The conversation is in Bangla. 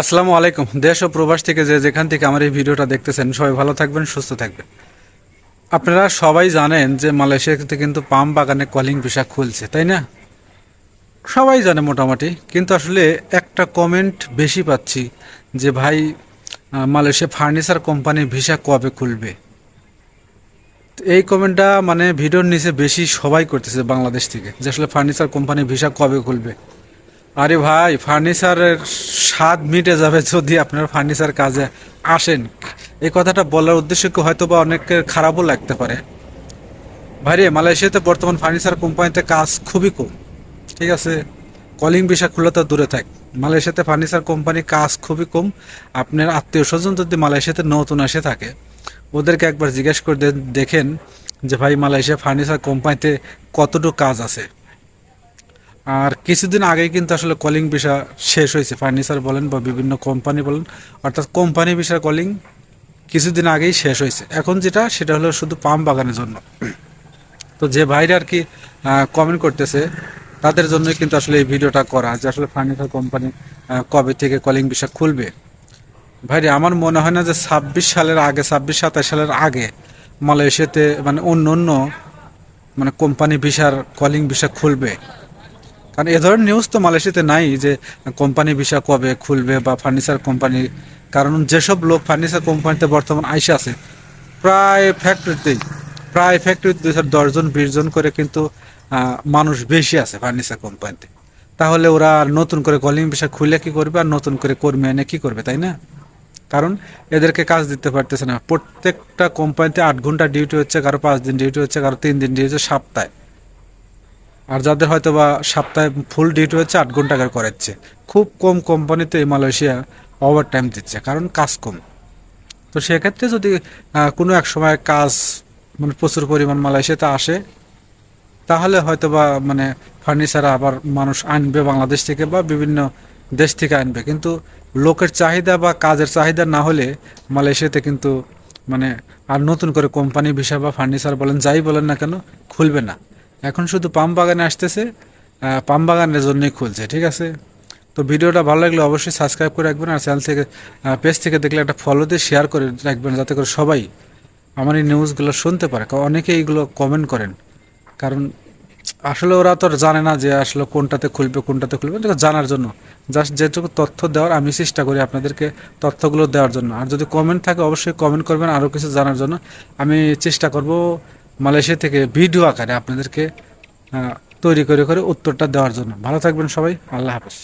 আসসালামু আলাইকুম। দেশ ও প্রবাস থেকে যে যেখান থেকে আমার এই ভিডিওটা দেখতেছেন, সবাই ভালো থাকবেন, সুস্থ থাকবেন। আপনারা সবাই জানেন যে মালয়েশিয়াতে কিন্তু পাম বাগানে কলিং ভিসা খুলছে, তাই না? সবাই জানে মোটামুটি, কিন্তু আসলে একটা কমেন্ট বেশি পাচ্ছি যে ভাই মালয়েশিয়া ফার্নিচার কোম্পানি ভিসা কবে খুলবে? এই কমেন্টটা মানে ভিডিওর নিচে বেশি সবাই করতেছে বাংলাদেশ থেকে, যে আসলে ফার্নিচার কোম্পানি ভিসা কবে খুলবে। আরে ভাই, ফার্নিচারের স্বাদ মিটে যাবে যদি আপনার ফার্নিচার কাজে আসেন। এই কথাটা বলার উদ্দেশ্য কি হয়তো বা অনেকের খারাপও লাগতে পারে। ভাই রে মালয়েশিয়াতে বর্তমান ফার্নিচার কোম্পানিতে কাজ খুবই কম। ঠিক আছে? কলিং বিষয় খুলে তো দূরে থাক। মালয়েশিয়াতে ফার্নিচার কোম্পানি কাজ খুবই কম। আপনার আত্মীয় স্বজন যদি মালয়েশিয়াতে নতুন এসে থাকে, ওদেরকে একবার জিজ্ঞেস করে দেখেন যে ভাই, মালয়েশিয়া ফার্নিচার কোম্পানিতে কতটুকু কাজ আছে। আর কিছুদিন আগেই কিন্তু আসলে কলিং বিষয় শেষ হয়েছে। ফার্নিচার বলেন বা বিভিন্ন কোম্পানি বলেন, অর্থাৎ কোম্পানি বিষয় কলিং কিছুদিন আগেই শেষ হয়েছে। এখন যেটা, সেটা হলো শুধু পাম বাগানের জন্য। তো যে ভাইরা আর কি কমেন্ট করতেছে, তাদের জন্যই কিন্তু আসলে এই ভিডিওটা করা, যে আসলে ফার্নিচার কোম্পানি কবে থেকে কলিং বিষয় খুলবে। ভাইরে, আমার মনে হয় না যে ছাব্বিশ সালের আগে, ছাব্বিশ সাতাশ সালের আগে মালয়েশিয়াতে মানে অন্য অন্য মানে কোম্পানি ভিসার কলিং ভিসা খুলবে। কারণ এ ধরনের নিউজ তো মালয়েশিয়াতে নাই যে কোম্পানি ভিসা কবে খুলবে বা ফার্নিচার কোম্পানি কারণ যেসব লোক ফার্নিচার কোম্পানিতে বর্তমান আইসে আছে, প্রায় ফ্যাক্টরিতেই প্রায় ফ্যাক্টরিতে দুই হাজার দশজন বিশ জন করে কিন্তু মানুষ বেশি আছে ফার্নিচার কোম্পানিতে তাহলে ওরা আর নতুন করে কলিং ভিসা খুলে কি করবে আর নতুন করে কর্মী এনে কি করবে, তাই না? কারণ এদেরকে কাজ দিতে পারতেছে না। প্রত্যেকটা কোম্পানিতে আট ঘণ্টা ডিউটি হচ্ছে, কারও পাঁচ দিন ডিউটি হচ্ছে, কারও তিন দিন ডিউটি হচ্ছে, সপ্তাহে। আর যাদের হয়তো বা সপ্তাহে ফুল ডিউটি হচ্ছে আট ঘণ্টা করে করাচ্ছে। খুব কম কোম্পানিতে মালয়েশিয়া ওভার টাইম দিচ্ছে, কারণ কাজ কম। তো সেক্ষেত্রে যদি কোনো এক সময় কাজ মানে প্রচুর পরিমাণ মালয়েশিয়াতে আসে, তাহলে হয়তো বা মানে ফার্নিচার আবার মানুষ আনবে বাংলাদেশ থেকে বা বিভিন্ন দেশ থেকে আনবে। কিন্তু লোকের চাহিদা বা কাজের চাহিদা না হলে মালয়েশিয়াতে কিন্তু মানে আর নতুন করে কোম্পানি ভিসা বা ফার্নিচার বলেন, যাই বলেন না কেন, খুলবে না। এখন শুধু পাম বাগানে আসতেছে পাম বাগানের জন্যই খুলছে, ঠিক আছে? তো ভিডিওটা ভালো লাগলে অবশ্যই সাবস্ক্রাইব করে রাখবেন আর চ্যানেল থেকে পেজ থেকে দেখলে একটা ফলো দিয়ে শেয়ার করে রাখবেন যাতে করে সবাই আমার এই নিউজগুলো শুনতে পারে। অনেকে এইগুলো কমেন্ট করেন। কারণ আসলে ওরা তো জানে না যে আসলে কোনটাতে খুলবে কোনটাতে খুলবে এটা জানার জন্য। জাস্ট যেটুকু তথ্য দেওয়ার আমি চেষ্টা করি আপনাদেরকে তথ্যগুলো দেওয়ার জন্য। আর যদি কমেন্ট থাকে, অবশ্যই কমেন্ট করবেন আরও কিছু জানার জন্য। আমি চেষ্টা করব মালয়েশিয়া থেকে ভিডিও আকারে আপনাদেরকে তৈরি করে করে উত্তরটা দেওয়ার জন্য। ভালো থাকবেন সবাই। আল্লাহ হাফেজ।